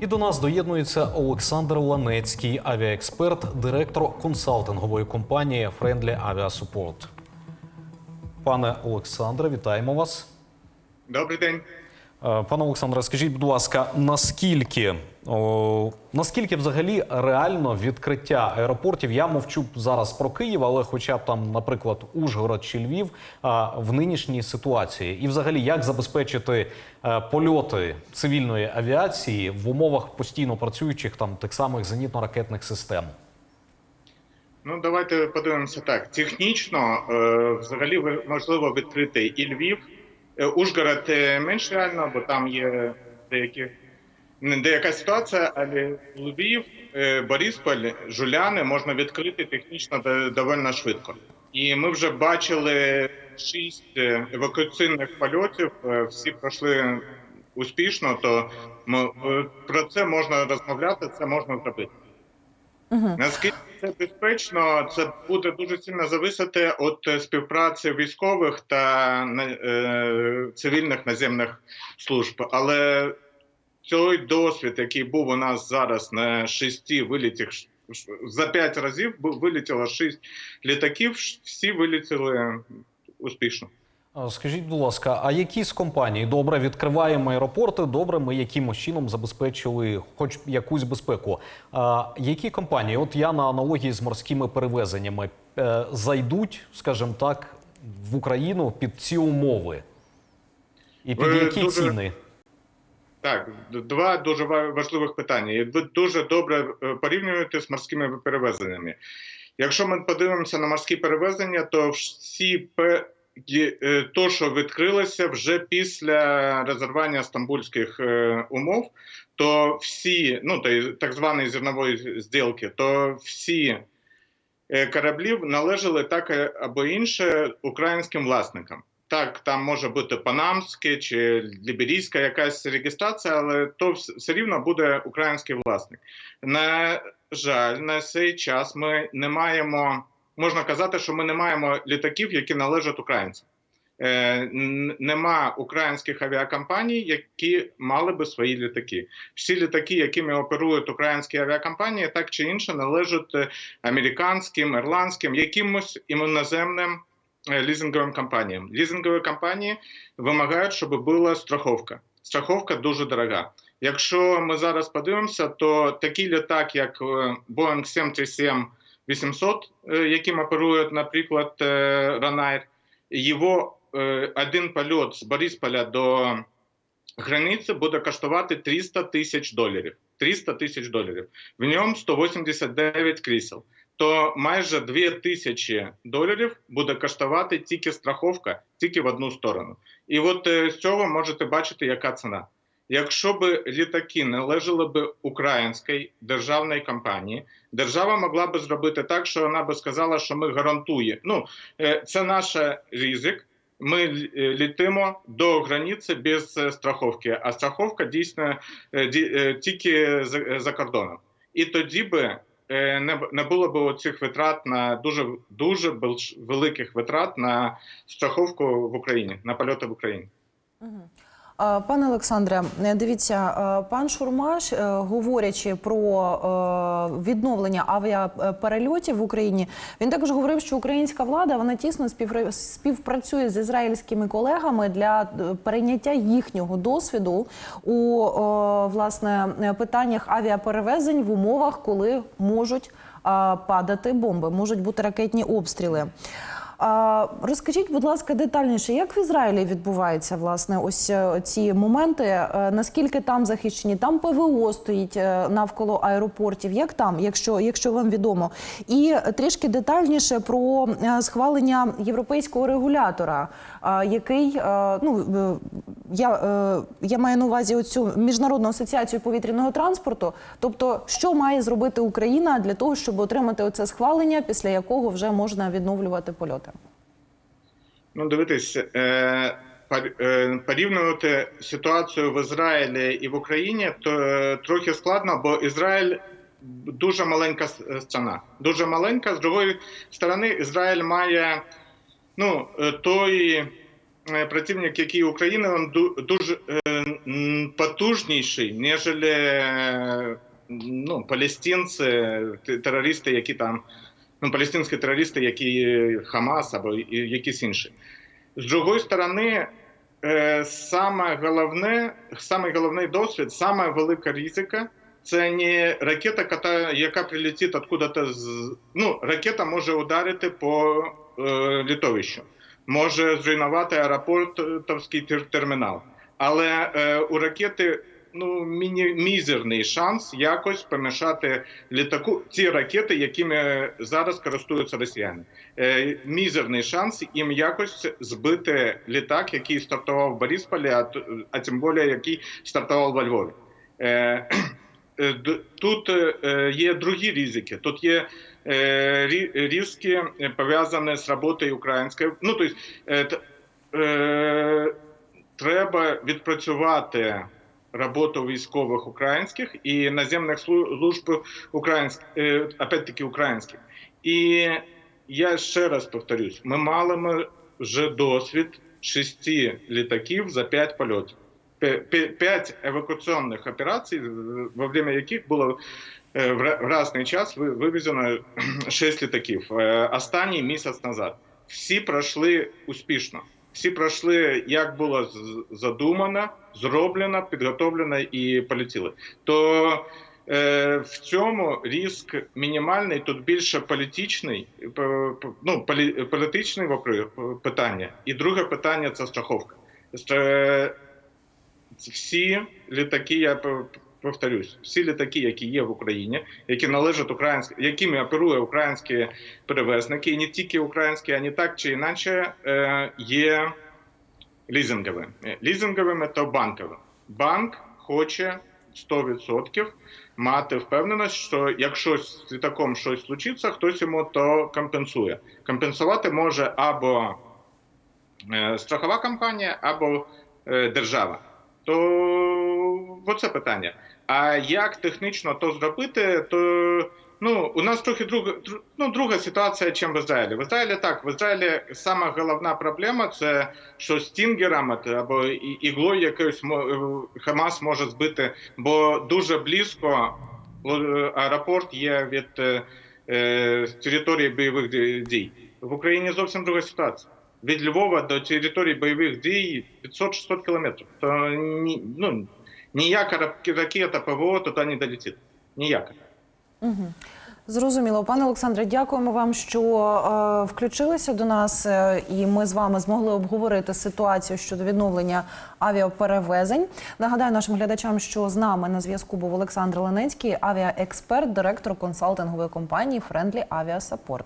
І до нас доєднується Олександр Ланецький, авіаексперт, директор консалтингової компанії Friendly Aviasupport. Пане Олександре, вітаємо вас. Добрий день. Е, Пане Олександре, скажіть, будь ласка, наскільки, наскільки взагалі реально відкриття аеропортів? Я мовчу зараз про Київ, але хоча б там, наприклад, Ужгород чи Львів в нинішній ситуації, і взагалі як забезпечити е, польоти цивільної авіації в умовах постійно працюючих там тих самих зенітно-ракетних систем? Ну давайте подивимося так. Технічно е, взагалі можливо відкрити і Львів. Е, Ужгород менш реально, бо там є деякі деяка ситуація, але Львів, Борисполь, Жуляни можна відкрити технічно до- доволі швидко. І ми вже бачили шість е, евакуаційних польотів. е, Всі пройшли успішно. То е, про це можна розмовляти, це можна зробити. Наскільки це безпечно, це буде дуже сильно зависити від співпраці військових та е, цивільних наземних служб. Але той досвід, який був у нас зараз на шести вилітах, за п'ять разів вилетіло шість літаків, всі вилетіли успішно. Скажіть, будь ласка, а які з компаній добре відкриваємо аеропорти? Добре, ми якимось чином забезпечили хоч якусь безпеку. А які компанії, от я на аналогії з морськими перевезеннями, е, зайдуть, скажімо так, в Україну під ці умови? І під які дуже- ціни? Так, два дуже важливих питання. І ви дуже добре е, порівнюєте з морськими перевезеннями. Якщо ми подивимося на морські перевезення, то всі е, то, що відкрилося вже після розірвання стамбульських е, умов, то всі, ну та так званої зернової зділки, то всі кораблів належали так або інше українським власникам. Так, там може бути панамське чи ліберійська якась реєстрація, але то все рівно буде український власник. На жаль, на цей час ми не маємо, можна казати, що ми не маємо літаків, які належать українцям. Е, нема українських авіакомпаній, які мали би свої літаки. Всі літаки, якими оперують українські авіакомпанії, так чи інше належать е, американським, ірландським, якимось іноземним лізинговим компаніям. Лізингові компанії вимагають, щоб була страховка. Страховка дуже дорога. Якщо ми зараз подивимося, то такий літак, як е, Boeing 737 800, е, яким оперує, наприклад, е, Ryanair, його е, один польот з Борисполя до границі буде коштувати 300 тисяч доларів. 300 тисяч доларів. В ньому 189 крісел. То майже 2 тисячі доларів буде коштувати тільки страховка, тільки в одну сторону. І от е, з цього можете бачити, яка ціна. Якщо б літаки належали б українській державній компанії, держава могла б зробити так, що вона би сказала, що ми гарантуємо. Ну е, це наш ризик. Ми е, літимо до границі без страховки, а страховка дійсно ді- тільки за, кордоном. І тоді би не, б- не було б цих витрат на дуже дуже великих витрат на страховку в Україні, на польоти в Україні. Пане Олександре, е, дивіться, е, пан Шурмаш, е, говорячи про відновлення авіаперельотів в Україні, він також говорив, що українська влада вона тісно співпра- співпрацює з ізраїльськими колегами для перейняття їхнього досвіду у власне питаннях авіаперевезень в умовах, коли можуть падати бомби, можуть бути ракетні обстріли. Розкажіть, будь ласка, детальніше, як в Ізраїлі відбуваються власне ось е, ці моменти? Е, Наскільки там захищені? Там ПВО стоїть е, навколо аеропортів. Як там, якщо, якщо вам відомо? І трішки детальніше про схвалення європейського регулятора, який ну я, я маю на увазі оцю міжнародну асоціацію повітряного транспорту. Тобто, що має зробити Україна для того, щоб отримати оце схвалення, після якого вже можна відновлювати польоти? Ну, дивитись, е, е, порівнювати ситуацію в Ізраїлі і в Україні, то е, трохи складно, бо Ізраїль дуже маленька страна. Дуже маленька. З другої сторони, Ізраїль має ну, той противник, який України, він дуже потужніший, ніж ну, палестинці, терористи, які там, ну, палестинські терористи, які Хамас або якісь інші. З другої сторони, е, саме головне, саме головний досвід, саме велика ризика це не ракета, ката- яка прилетить откуда-то з. Ну, ракета може ударити по е, літовищу, може зруйнувати аеропортовський тер- термінал. Але е, у ракети ну, міні, мізерний шанс якось помішати літаку ці ракети, якими зараз користуються росіяни. Е, мізерний шанс їм якось збити літак, який стартував в Борисполі, а, а тим більше який стартував во Львові. Е, Е, Тут е, є другі ризики. Тут є е, ризики пов'язані з роботою української. Ну, тобто, треба відпрацювати роботу військових українських і наземних слу- служб українських, е, опять-таки українських. І я ще раз повторюсь: ми мали вже досвід шести літаків за п'ять польотів. П'ять евакуаційних операцій, во время яких було е, в ра- разний час ви- вивезено шість літаків. Е, Останній місяць назад. Всі пройшли успішно. Всі пройшли, як було задумано, зроблено, підготовлено і полетіли. То е, в цьому ризик мінімальний, тут більше політичний, ну, полі, політичний питання. І друге питання це страховка. Всі літаки, я повторюсь, всі літаки, які є в Україні, які належать українські, якими оперує українські перевезники, і не тільки українські, а не так чи інакше, е, є лізинговими. Е, Лізинговими та банковими. Банк хоче 100% мати впевненість, що якщо з літаком щось случиться, хтось йому то компенсує. Компенсувати може або е, страхова компанія, або держава. То оце питання. А як технічно то зробити, то ну у нас трохи друга ну, друга ситуація, ніж в Ізраїлі. В Ізраїлі так, в Ізраїлі сама головна проблема це що стінгером от, або іглою якоюсь е, Хамас може збити, бо дуже близько е, аеропорт є від е, е, території бойових дій. В Україні зовсім друга ситуація. Від Львова до території бойових дій 500-600 кілометрів. То ну, ніяка рак- ракета ПВО туди не долетить. Ніяка. Зрозуміло, пане Олександре, дякуємо вам, що е, включилися до нас, е, і ми з вами змогли обговорити ситуацію щодо відновлення авіаперевезень. Нагадаю нашим глядачам, що з нами на зв'язку був Олександр Ленецький, авіаексперт, директор консалтингової компанії Friendly Avia Support.